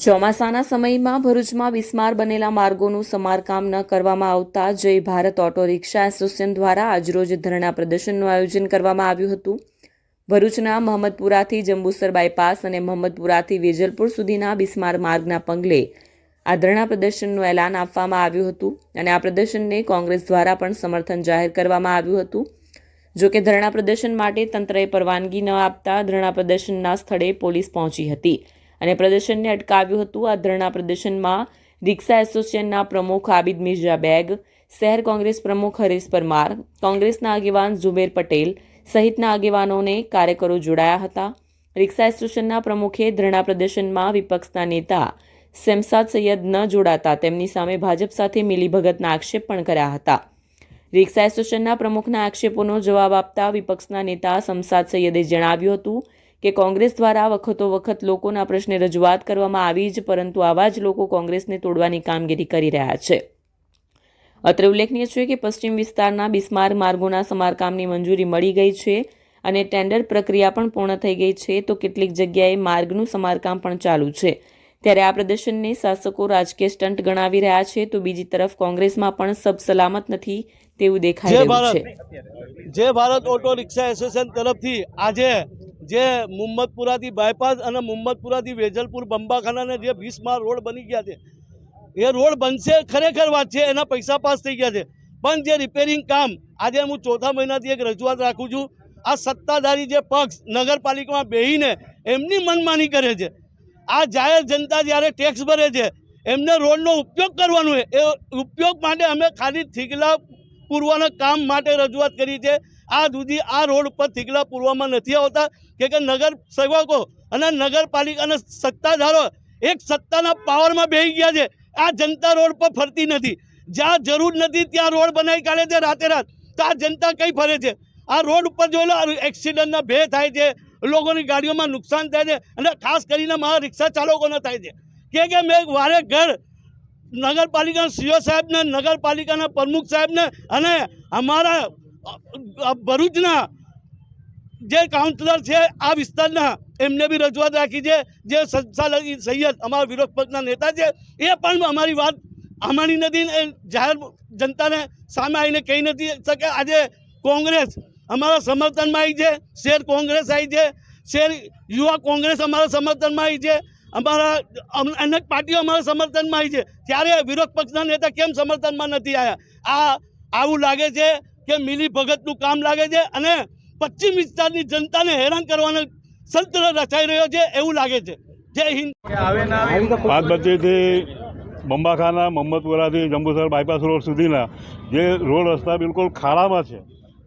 ચોમાસાના સમયમાં ભરૂચમાં બિસ્માર બનેલા માર્ગોનું સમારકામ ન કરવામાં આવતા જય ભારત ઓટો રિક્ષા એસોસિએશન દ્વારા આજરોજ ધરણા પ્રદર્શનનું આયોજન કરવામાં આવ્યું હતું. ભરૂચના મહમ્મદપુરાથી જંબુસર બાયપાસ અને મહમ્મદપુરાથી વેજલપુર સુધીના બિસ્માર માર્ગના પગલે આ ધરણા પ્રદર્શનનું એલાન આપવામાં આવ્યું હતું અને આ પ્રદર્શનને કોંગ્રેસ દ્વારા પણ સમર્થન જાહેર કરવામાં આવ્યું હતું. જો કે ધરણા પ્રદર્શન માટે તંત્રએ પરવાનગી ન આપતા ધરણા પ્રદર્શનના સ્થળે પોલીસ પહોંચી હતી. અને પ્રદર્શનને અટકાવ્યું હતું. આ ધરણા પ્રદર્શનમાં રિક્ષા એસોસિએશનના પ્રમુખ આબિદ મિર્ઝા બેગ, શહેર કોંગ્રેસ પ્રમુખ હરીશ પરમાર, કોંગ્રેસના આગેવાન ઝુબેર પટેલ સહિતના આગેવાનોને કાર્યકરો જોડાયા હતા. રિક્ષા એસોસિએશનના પ્રમુખે ધરણા પ્રદર્શનમાં વિપક્ષના નેતા શેમસાદ સૈયદ ન જોડાતા તેમની સામે ભાજપ સાથે મિલીભગતના આક્ષેપ પણ કર્યા હતા. રિક્ષા એસોસિએશનના પ્રમુખના આક્ષેપોનો જવાબ આપતા વિપક્ષના નેતા શમસાદ સૈયદે જણાવ્યું હતું કે કોંગ્રેસ દ્વારા વખતો વખત લોકોના પ્રશ્ને રજૂઆત કરવામાં આવી જ પરંતુ આવા જ લોકો કોંગ્રેસને તોડવાની કામગીરી કરી રહ્યા છે. અત્રે ઉલ્લેખનીય છે કે પશ્ચિમ વિસ્તારના બિસ્માર માર્ગોના સમારકામની મંજૂરી મળી ગઈ છે અને ટેન્ડર પ્રક્રિયા પણ પૂર્ણ થઈ ગઈ છે તો કેટલીક જગ્યાએ માર્ગનું સમારકામ પણ ચાલુ છે. ત્યારે આ પ્રદર્શનને શાસકો રાજકીય સ્ટન્ટ ગણાવી રહ્યા છે તો બીજી તરફ કોંગ્રેસમાં પણ સબ સલામત નથી તેવું દેખાઈ રહ્યું છે. જે જય ભારત ઓટો રિક્ષા એસોસિએશન તરફથી આજે જે મુમ્મદપુરાથી બાયપાસ અને મુમ્મદપુરાથી વેજલપુર બંબાખાનાને જે વીસમાં રોડ બની ગયા છે. એ રોડ બનશે, ખરેખર વાત છે, એના પૈસા પાસ થઈ ગયા છે. પણ જે રિપેરિંગ કામ, આજે હું ચોથા મહિનાથી એક રજૂઆત રાખું છું, આ સત્તાધારી જે પક્ષ નગરપાલિકામાં બેહીને એમની મનમાની કરે છે. આ જાહેર જનતા જ્યારે ટેક્સ ભરે છે, એમને રોડનો ઉપયોગ કરવાનો એ ઉપયોગ માટે અમે ખાલી થીગલા પૂરવાના કામ માટે રજૂઆત કરી છે. આ સુધી આ રોડ ઉપર થીગલા પૂરવામાં નથી આવતા. કે નગર સેવકો અને નગરપાલિકાના સત્તાધારો એક સત્તાના પાવરમાં બેહી ગયા છે. આ જનતા રોડ પર ફરતી નથી. જ્યાં જરૂર નથી ત્યાં રોડ બનાવી કાઢે છે રાતે રાત. તો આ જનતા કઈ ફરે છે? આ રોડ ઉપર જોઈ લો એક્સિડન્ટના ભે થાય છે. લોકોની ગાડીઓમાં નુકસાન થાય છે અને ખાસ કરીને મારા રિક્ષા ચાલકોને થાય છે. કે કે મેં વારે ઘર નગરપાલિકાના સીઓ સાહેબને, નગરપાલિકાના પ્રમુખ સાહેબને અને અમારા ભરૂચના જે કાઉન્સિલર છે આ વિસ્તારના, એમને બી રજૂઆત રાખી છે. જે સંચાલક સૈયદ, અમારા વિરોધ પક્ષના નેતા છે, એ પણ અમારી વાત અમારી નથી એ જાહેર જનતાને સામે આવીને કહી નથી શકે. આજે કોંગ્રેસ અમારા સમર્થનમાં આવી છે, શેર કોંગ્રેસ આવી છે, શેર યુવા કોંગ્રેસ અમારા સમર્થનમાં આવી છે, અમારા અનેક પાર્ટીઓ અમારા સમર્થનમાં આવી છે. ત્યારે વિરોધ પક્ષના નેતા કેમ સમર્થનમાં નથી આવ્યા આ આવું લાગે છે કે મિલી ભગતનું કામ લાગે છે અને પશ્ચિમ વિસ્તારની જનતાને હેરાન કરવાનો સંતર રચાઈ રહ્યો છે એવું લાગે છે. જય હિન્દ. પાતબત્તીથી બંબાખાના મોહમ્મદપુરાથી જંબુસર બાયપાસ રોડ સુધીના, જે રોડ રસ્તા બિલકુલ ખાડામાં છે.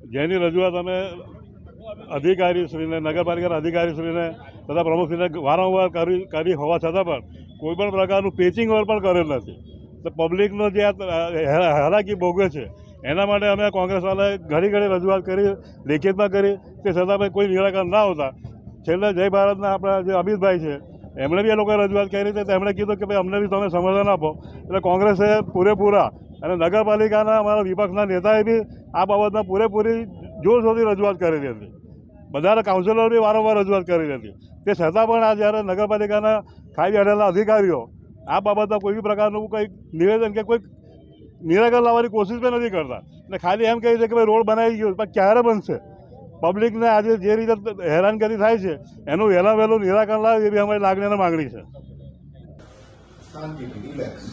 જેની રજૂઆત અમે અધિકારીશ્રીને, નગરપાલિકાના અધિકારીશ્રીને તથા પ્રમુખશ્રીને વારંવાર કરી કરી હોવા છતાં પણ કોઈપણ પ્રકારનું પેચિંગ વર્ક પણ કરેલ નથી. તો પબ્લિકનો જે આ હે- હાલાકી ભોગવે છે એના માટે અમે કોંગ્રેસવાળાએ ઘણી ઘણી રજૂઆત કરી, લેખિતમાં કરી તે છતાં પણ કોઈ નિરાકરણ ના આવતા. છેલ્લે જય ભારતના આપણા જે અમિતભાઈ છે, એમણે બી એ લોકોએ રજૂઆત કરી હતી તો એમણે કીધું કે ભાઈ અમને બી તમે સમર્થન આપો. એટલે કોંગ્રેસે પૂરેપૂરા અને નગરપાલિકાના અમારા વિપક્ષના નેતાએ બી આ બાબતમાં પૂરેપૂરી જોરશોરથી રજૂઆત કરેલી હતી. બધાના કાઉન્સિલર બી વારંવાર રજૂઆત કરેલી હતી તે છતાં પણ આ જ્યારે નગરપાલિકાના ખાઈ બેઠેલા અધિકારીઓ આ બાબતમાં કોઈ બી પ્રકારનું કંઈક નિવેદન કે કોઈ નિરાકરણ લાવવાની કોશિશ પણ નથી કરતા. એટલે ખાલી એમ કહે છે કે ભાઈ રોડ બનાવી ગયો, પણ ક્યારે બનશે? પબ્લિકને આજે જે રીતે હેરાનગતિ થાય છે, એનું વહેલા વહેલું નિરાકરણ લાવે એવી અમારી લાગણી અને માગણી છે.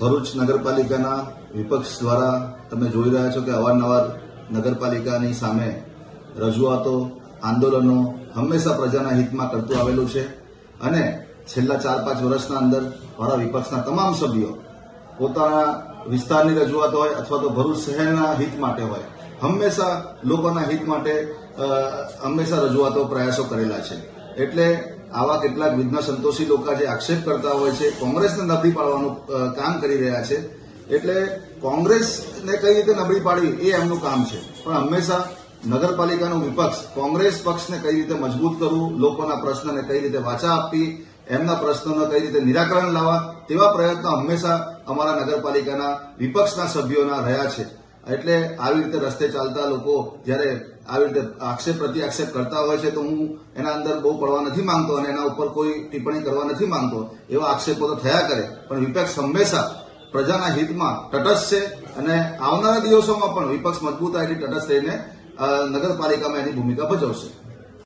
ભરૂચ નગરપાલિકાના વિપક્ષ દ્વારા તમે જોઈ રહ્યા છો કે અવારનવાર નગરપાલિકાની સામે રજૂઆતો, આંદોલનો હંમેશા પ્રજાના હિતમાં કરતું આવેલું છે અને છેલ્લા ચાર પાંચ વર્ષના અંદર મારા વિપક્ષના તમામ સભ્યો પોતાના વિસ્તારની રજૂઆત હોય અથવા તો ભરૂચ શહેરના હિત માટે હોય, હંમેશા લોકોના હિત માટે હંમેશા રજૂઆતો, પ્રયાસો કરેલા છે. એટલે આવા કેટલાક વિઘ્ન સંતોષી લોકો જે આક્ષેપ કરતા હોય છે, કોંગ્રેસને નબળી પાડવાનું કામ કરી રહ્યા છે. એટલે કોંગ્રેસને કઈ રીતે નબળી પાડવી એ એમનું કામ છે. પણ હંમેશા નગરપાલિકાનું વિપક્ષ કોંગ્રેસ પક્ષને કઈ રીતે મજબૂત કરવું, લોકોના પ્રશ્નને કઈ રીતે વાચા આપવી એમના પ્રશ્નોનો કઈ રીતે નિરાકરણ લાવવા તેવા પ્રયત્નો હંમેશા અમારા નગરપાલિકાના વિપક્ષના સભ્યોના રહ્યા છે. એટલે આવી રીતે રસ્તે ચાલતા લોકો જ્યારે આવી રીતે આક્ષેપ પ્રતિ આક્ષેપ કરતા હોય છે તો હું એના અંદર બહુ પડવા નથી માંગતો અને એના ઉપર કોઈ ટિપ્પણી કરવા નથી માંગતો, એવા આક્ષેપો તો થયા કરે. પણ વિપક્ષ હંમેશા પ્રજાના હિતમાં તટસ્થ છે અને આવનારા દિવસોમાં પણ વિપક્ષ મજબૂતાઈથી તટસ્થ રહીને નગરપાલિકામાં એની ભૂમિકા ભજવશે.